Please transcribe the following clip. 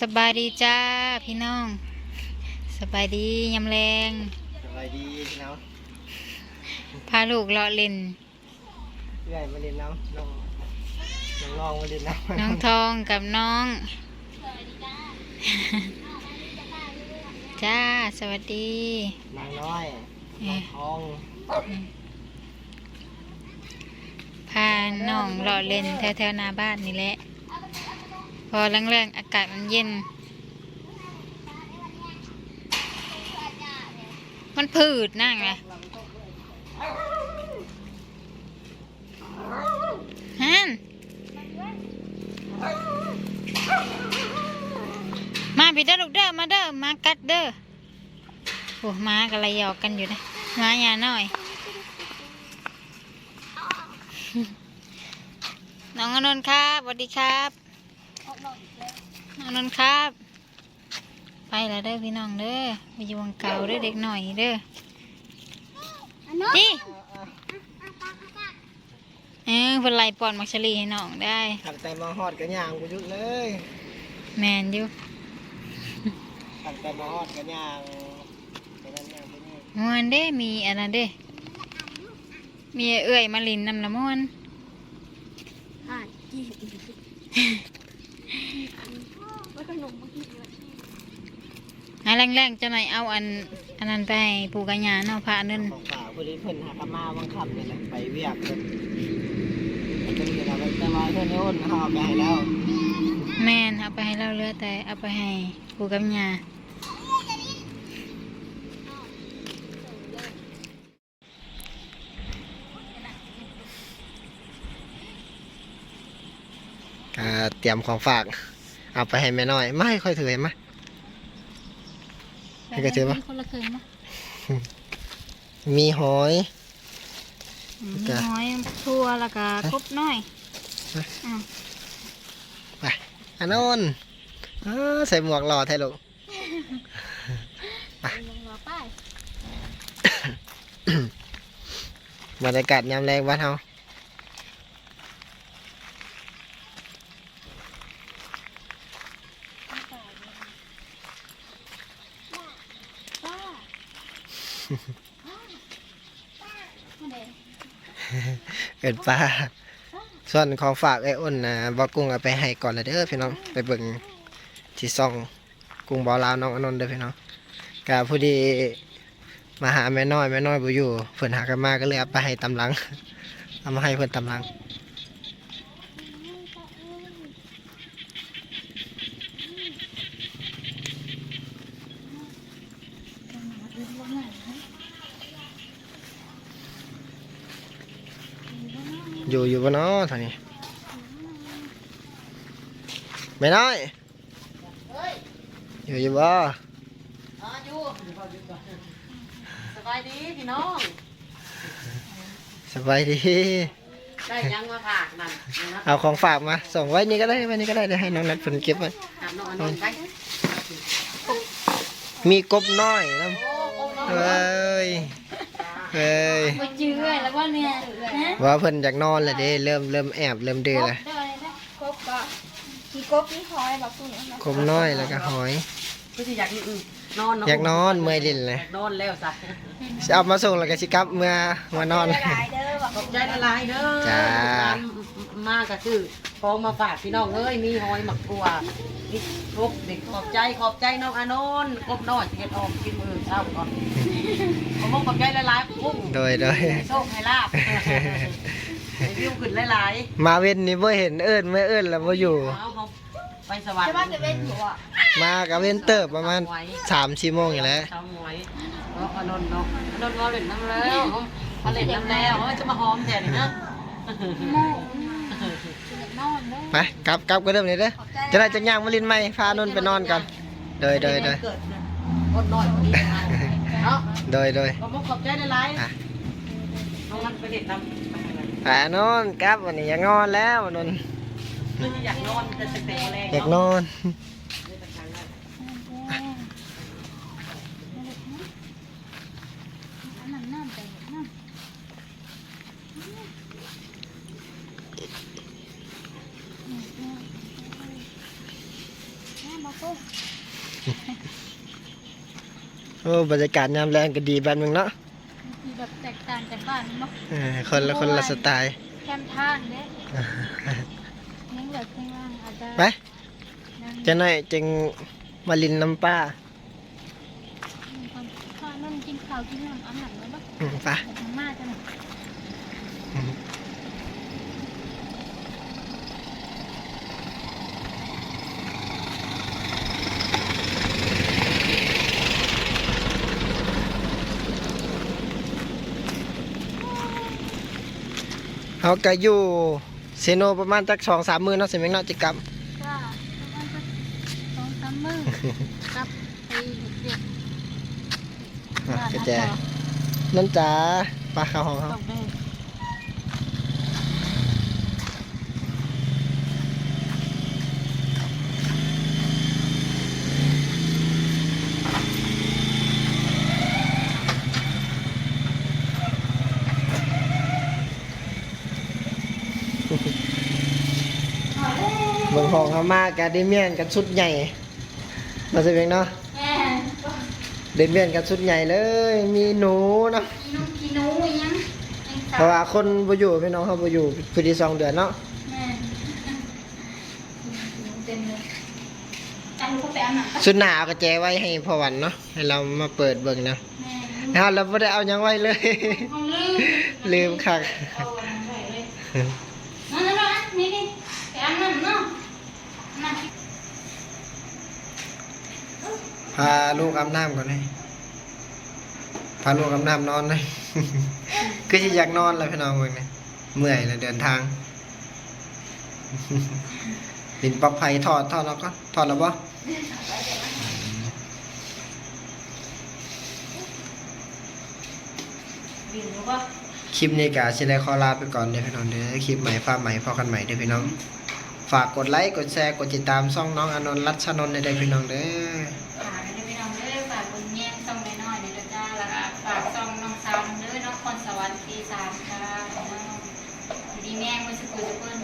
สบายดีจ้าพี่น้อง สบายดียำแรงสบายดีพี่น้องพาลูกเลาะเล่นเรื่อยมาเรียนน้ำน้องน้องลองมาเรียนน้ำน้องทองกับน้องจ้าสวัสดีนางน้อยเอ๊ะทองพาน้องเลาะเล่นแถวๆหน้าบ้านนี่แหละพ อแรงๆ อากาศมันเย็น มันผืดนั่งไงฮันมาพี่เด้อลูกเด้อมาเด้อมากัดเด้อโอ้มากอะไรหยอกกันอยู่นะมาอย่าหน่อย น้องอนนท์ครับสวัสดีครับ น้องอนนท์ครับ ไปแล้วเด้อพี่น้องเด้อไปอยู่วังเก่าเด้อเด็กหน่อยเด้อจีเออเป็นไรปอนมักชลีให้น้องได้ทำแต่มาฮอดกันย่างกูยุดเลย แมนอยู่ทำแต่มาฮอดกันย่างไปนั่นย่างไปนี่มวนเด้ มีอันนั้นเด้ มีเอื้อยมาลินนำละมวนอ่านจีบแล้วขนมเมื่อกี้เลย หาแรงๆจะไหนเอาอันอันนั้นไปให้ปูกัญญาเนาะพระนึนของฝ่าผู้ที่เพิ่นหากนมาวังคำนี่แหละไปเวียกเพิ่นมันก็มีเราแต่ว่าเพื่อนให้อ้นเขาเอาไปให้แล้วแม่นเอาไปให้เราเหลือแต่เอาไปให้ปูกัญญาอ่าเตรียมของฝาก เอาไปให้แม่น้อย ไม่ค่อยถือเห็นไหม ให้กระเจี๊ยบปะ คนละเคยมั้ยมีหอยอืมจ้ะหอยทั่วแล้วก็กบน้อยอ้าวไปอันนนอ้าใส่หมวกหล่อแท้ลูก ลงรอป้ายบรรยากาศยามแรงบ้านเฮา เอิดปลาส่วนของฝากไอ้อ้นนะบอกกุ้งเอาไปให้ก่อนเลยเด้อพี่น้องไปเบิ่งที่ซองกุ้งบอลาวน้องอนนท์เด้อพี่น้องกะพอดีมาหาแม่น้อยแม่น้อยบ่อยู่เพิ่นหากันมาก็เลยเอาไปให้ตำลังเอามาให้เพิ่นตำลัง อยู่อยู่บ่เนาะท่านี้แม่น้อยอยู่อยู่บ่อ๋ออยู่สบายดีพี่น้องสบายดีได้ยังมาฝากนั่นนะเอาของฝากมา ส่งไว้นี่ก็ได้ไว้นี่ก็ได้เดี๋ยวให้น้องนัดเพิ่นเก็บไว้ถามน้องอนนท์ไปมีกบน้อยนะโอ้โอ้น้อง เอ้ยเอ้ยไปจื้อแล้วว่าเนี่ยฮะว่าเพิ่นอยากนอนแล้วเด้เริ่มเริ่มแอบเริ่มดื้อแล้วได้เลยนะกบก็มีกบมีหอยแบบคุณนะกบน้อยแล้วก็หอยก็สิอยากอืมนอนเะอยากนอนเมื่อยลิ้นเลยอยากนอนแล้วสัสิเอามาส่งแล้วก็สิกลับเมื่อมานอนหลายเด้อแบบขอบใจละลายเด้อจ้ามาก็คือ ของมาฝากพี่น้องเอ้ยมีหอยหมักถั่วนี่ครบเด็กขอบใจขอบใจน้องอานนท์กบน้อยสิเก็ดออมกินมือเช้าก่อนขอบคุณขอบใจละลายพุ่งโดยโดยให้โชคให้ลาบให้วิวขึ้นหลายๆมาเว้นนี่บ่เห็นเอิ้นไม่เอิ้นแล้วบ่อยู่เอาเขาไปสวรรค์ใช่ป่ะจะเป็นหัวมากับเว้นเติบประมาณ3 4โมงอยู่แล้วชาวหมวยเนาะอนนท์เนาะอนนท์มาเล่นน้ำแล้วมาเล่นน้ำแล้วเฮ้ยจะมาหอมแดดนี่นะนอนเด้อ ไปกลับกลับก็เริ่มเลยเด้อจะได้จักย่างมาลินใหม่พานนท์ไปนอนก่อนโดยโดยโดยเกิดเนี่ยคนน้อยพอดีเอาเนาะโดยโดยขอบคุณขอบใจหลายอะๆน้องมันไปเด็ดน้ำไปทางนั้นไปนอนกลับวันนี้อยากนอนแล้วนนท์เพื่อที่อยากนอนแต่แต่แรงอยากเนาะนอนน้ำน้ำไปน้ำน้ำมา โอ้โอ้บรรยากาศยามแรงก็ดีแบบนึงเนาะมีแบบแตกต่างจากบ้านเนาะเออคนละคนละสไตล์ แคมทางเด้ยังเหลือข้างล่างอาจจะไปนั่งจะหน่อยจึงมาลินน้ำป้ามีความข้านั่นกินข้าวกินน้ำอาหารแล้วปะอืมไป แต่ทางมาจะหน่อย เขาก็อยู่เซโนประมาณจักสองสามมือเนาะสิแม่งเนาะจิกรรมว่าประมาณสักสองสามมื้อกลับไปเด็กอะบ้านกระนะแจคะนั่นจ๋าปลาข้าวของเขาตกได้ เมืองของเขามากกะเดเมียนกันชุดใหญ่ มาสิแม่งเนาะแม่เดเมียนกันชุดใหญ่เลย มีหนูเนาะกินนมกินหนูอีหยังยังเพราะว่าคนบ่อยู่พี่น้องเขาบ่อยู่พอดีสองเดือนเนาะแม่เต็มเลยจังเขาไปเอาหนังปะชุดหนาวกระแจไว้ให้พอวันเนาะให้เรามาเปิดเบิ่งนะแม่แล้วเราไม่ได้เอาหยังไว้เลยเอาลืมลืมคักเอาอันนั้นไว้เลยนั่นนั่นนั่นนี่นี่ไปอันนั้นเนาะนั่น พาลูกอาบน้ำก่อนเลยพาลูกอาบน้ำนอนเลยคือจะอยากนอนแล้วพี่น้องเบิ่งเนี่ยเมื่อยแล้วเดินทางดินปลั๊กไฟทอดทอดแล้วก็ทอดแล้วบ่บินรู้ป่ะคลิปนี้กะสิได้ขอลาไปก่อนเด้อพี่น้องเด้อคลิปใหม่ภาพใหม่พอกันใหม่เด้อพี่น้อง ฝากกดไลค์กดแชร์กดติดตามช่องน้องอานนท์รัชนนท์เด้อพี่น้องเด้อ ฝากไปน้องเด้อฝากคุณแม่ส่งน้อยๆเด้อจ้าแล้วก็ฝากส่งน้องสาวเด้อน้องคนสวรรค์ปีสาม ค่ะน้อง